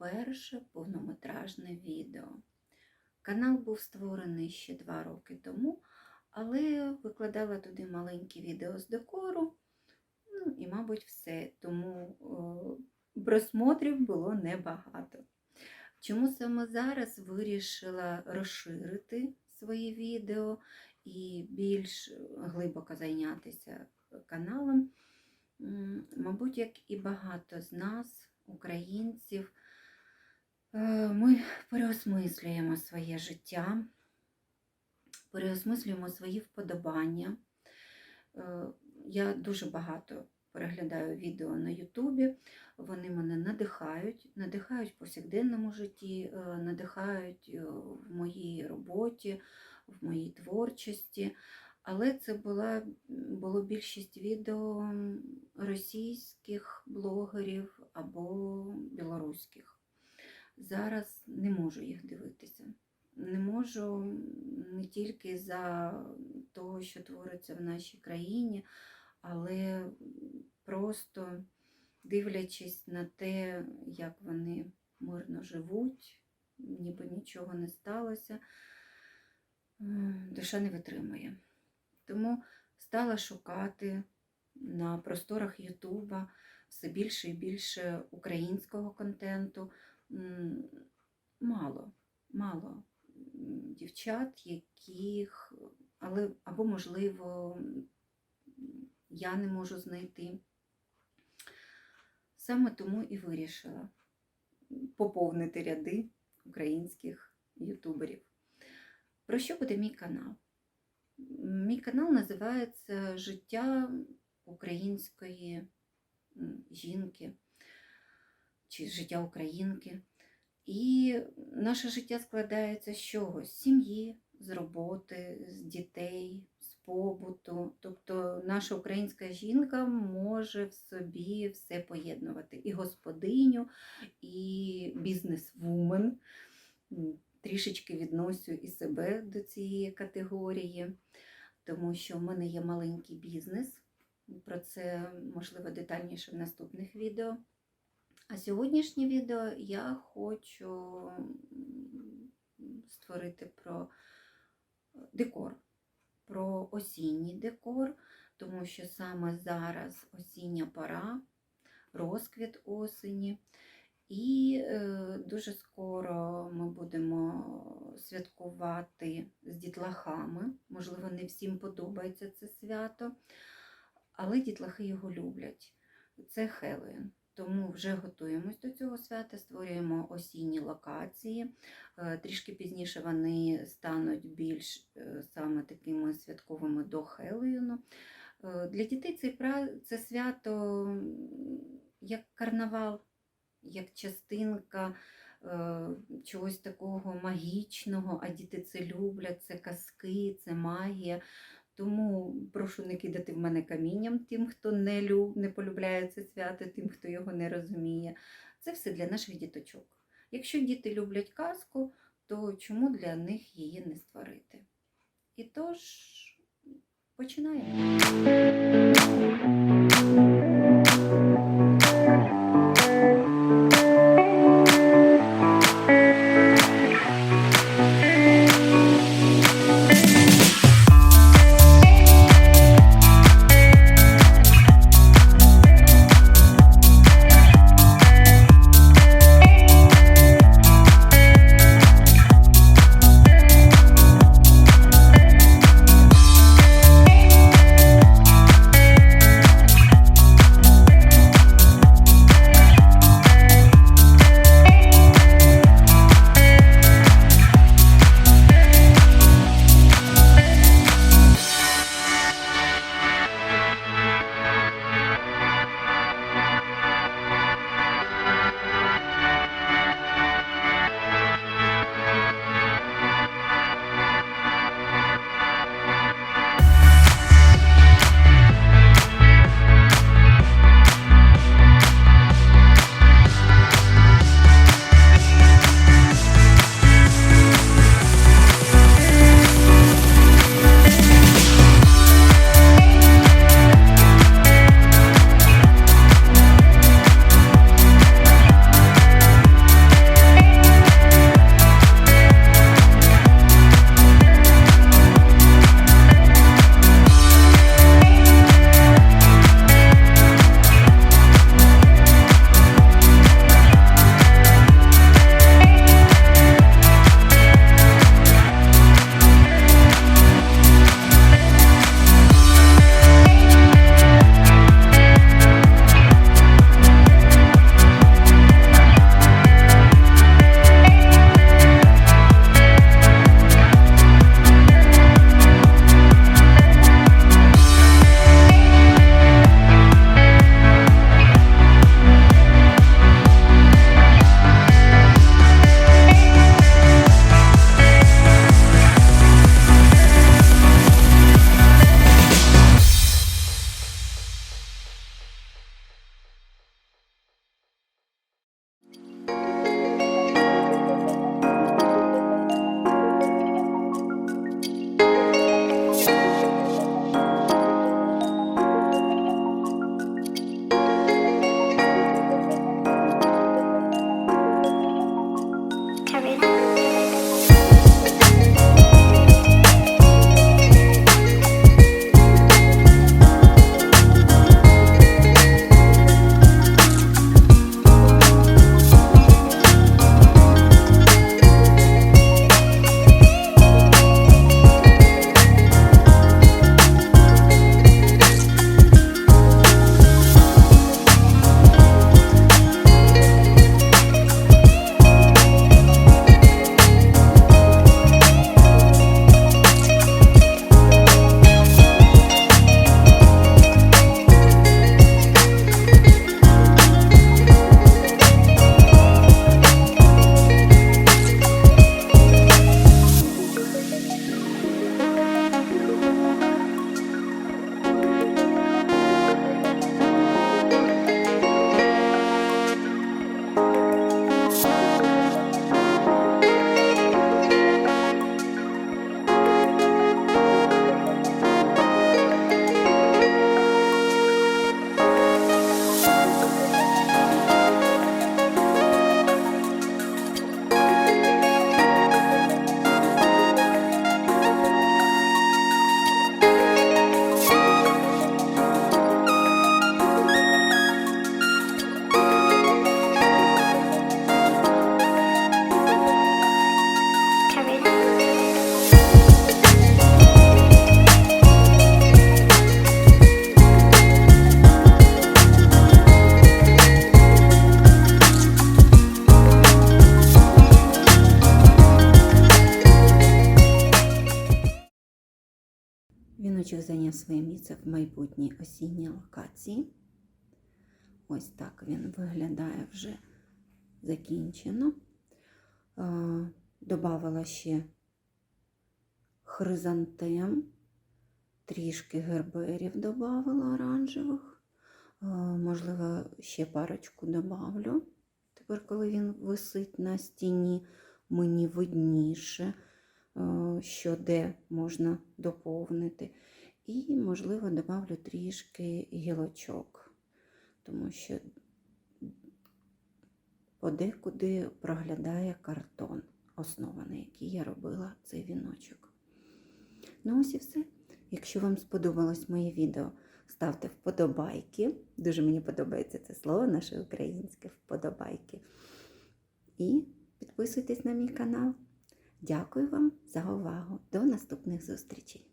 перше повнометражне відео. Канал був створений ще два роки тому, але викладала туди маленькі відео з декору, ну і, мабуть, все. Тому о, просмотрів було небагато. Чому саме зараз вирішила розширити свої відео і більш глибоко зайнятися каналом? Мабуть, як і багато з нас, українців, е, ми переосмислюємо своє життя, переосмислюємо свої вподобання. Е, Я дуже багато переглядаю відео на Ютубі, вони мене надихають, надихають в повсякденному житті, е, надихають е, в моїй роботі, в моїй творчості. Але це була, було більшість відео російських блогерів або білоруських. Зараз не можу їх дивитися. Не можу не тільки за того, що твориться в нашій країні, але просто дивлячись на те, як вони мирно живуть, ніби нічого не сталося, душа не витримує. Тому стала шукати на просторах Ютуба все більше і більше українського контенту. Мало, мало дівчат, яких, але або, можливо, я не можу знайти. Саме тому і вирішила поповнити ряди українських ютуберів. Про що буде мій канал? Мій канал називається Життя української жінки чи життя українки. І наше життя складається з чого? З сім'ї, з роботи, з дітей, з побуту. Тобто наша українська жінка може в собі все поєднувати: і господиню, і бізнес-вумен. Трішечки відносю і себе до цієї категорії, тому що в мене є маленький бізнес. Про це можливо детальніше в наступних відео. А сьогоднішнє відео я хочу створити про декор, про осінній декор, тому що саме зараз осіння пора, розквіт осені. І е, дуже скоро ми будемо святкувати з дітлахами. Можливо, не всім подобається це свято, але дітлахи його люблять. Це Хеллоуін. Тому вже готуємось до цього свята, створюємо осінні локації. Е, Трішки пізніше вони стануть більш е, саме такими святковими до Хеллоуіну. Е, Для дітей цей пра- це свято як карнавал, як частинка чогось такого магічного, а діти це люблять, це казки, це магія. Тому прошу не кидати в мене камінням тим, хто не, люб, не полюбляє це свято, тим, хто його не розуміє. Це все для наших діточок. Якщо діти люблять казку, то чому для них її не створити? І тож, починаємо. Віночок зайняв своє місце в майбутній осінній локації. Ось так він виглядає вже закінчено. Добавила ще хризантем, трішки герберів додавала оранжевих. Можливо, ще парочку добавлю. Тепер, коли він висить на стіні, мені видніше, що де можна доповнити. І, можливо, добавлю трішки гілочок, тому що подекуди проглядає картон, основа, на який я робила цей віночок. Ну, ось і все. Якщо вам сподобалось моє відео, ставте вподобайки. Дуже мені подобається це слово, наше українське вподобайки. І підписуйтесь на мій канал. Дякую вам за увагу. До наступних зустрічей!